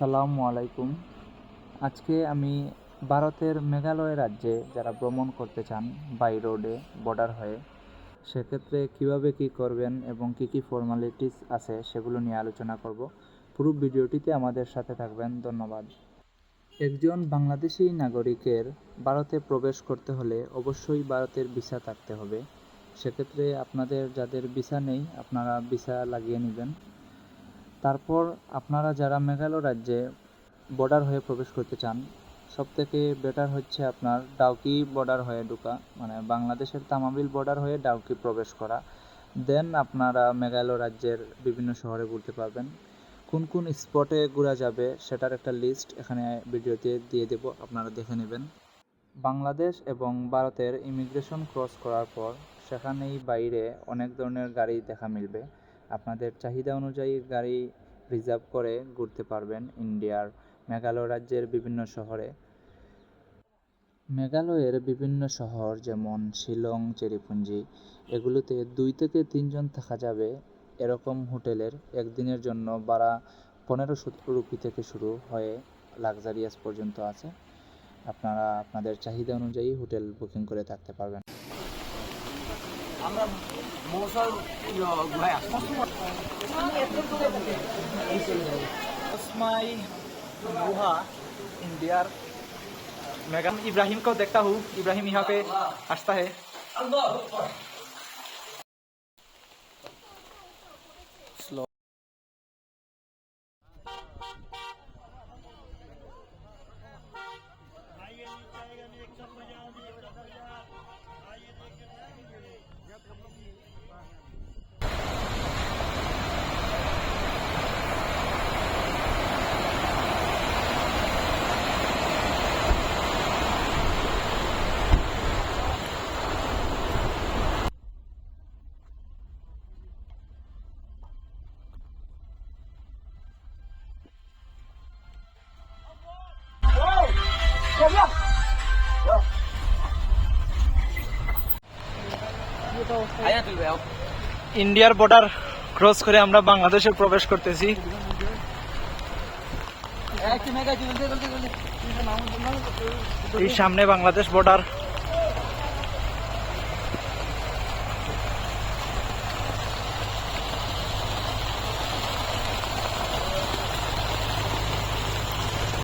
আসসালামু আলাইকুম। আজকে আমি ভারতের মেঘালয় রাজ্যে যারা ভ্রমণ করতে চান বাই রোডে বর্ডার হয়ে, সেক্ষেত্রে কীভাবে কি করবেন এবং কি কি ফর্মালিটিস আছে সেগুলো নিয়ে আলোচনা করব। পুরো ভিডিওটিতে আমাদের সাথে থাকবেন, ধন্যবাদ। একজন বাংলাদেশি নাগরিকের ভারতে প্রবেশ করতে হলে অবশ্যই ভারতের ভিসা থাকতে হবে। সেক্ষেত্রে আপনাদের যাদের ভিসা নেই, আপনারা ভিসা লাগিয়ে নেবেন। তারপর আপনারা যারা মেঘালয় রাজ্যে বর্ডার হয়ে প্রবেশ করতে চান সব থেকে বেটার হচ্ছে আপনার ডাউকি বর্ডার হয়ে ঢোকা মানে বাংলাদেশের তামাবিল বর্ডার হয়ে ডাউকি প্রবেশ করা। দেন আপনারা মেঘালয় রাজ্যের বিভিন্ন শহরে ঘুরতে পারবেন। কোন কোন স্পটে ঘোরা যাবে সেটার একটা লিস্ট এখানে ভিডিওতে দিয়ে দেব, আপনারা দেখে নেবেন। বাংলাদেশ এবং ভারতের ইমিগ্রেশন ক্রস করার পর সেখানেই বাইরে অনেক ধরনের গাড়ি দেখা মিলবে। আপনাদের চাহিদা অনুযায়ী গাড়ি রিজার্ভ করে ঘুরতে পারবেন ইন্ডিয়ার মেঘালয় রাজ্যের বিভিন্ন শহরে। মেঘালয়ের বিভিন্ন শহর যেমন শিলং, চেরিপুঞ্জি, এগুলোতে দুই থেকে তিনজন থাকা যাবে। এরকম হোটেলের একদিনের জন্য ভাড়া পনেরোশো রুপি থেকে শুরু হয়ে লাক্সারিয়াস পর্যন্ত আছে। আপনারা আপনাদের চাহিদা অনুযায়ী হোটেল বুকিং করে থাকতে পারবেন। আমরা মশার গুহায় আসছি उसमाई गुहा इंडिया मैगम इब्राहिम को देखता हूँ इब्राहिम यहाँ पे हंसता है Come on. ইন্ডিয়ার বর্ডার ক্রস করে আমরা বাংলাদেশে প্রবেশ করতেছি। এই সামনে বাংলাদেশ বর্ডার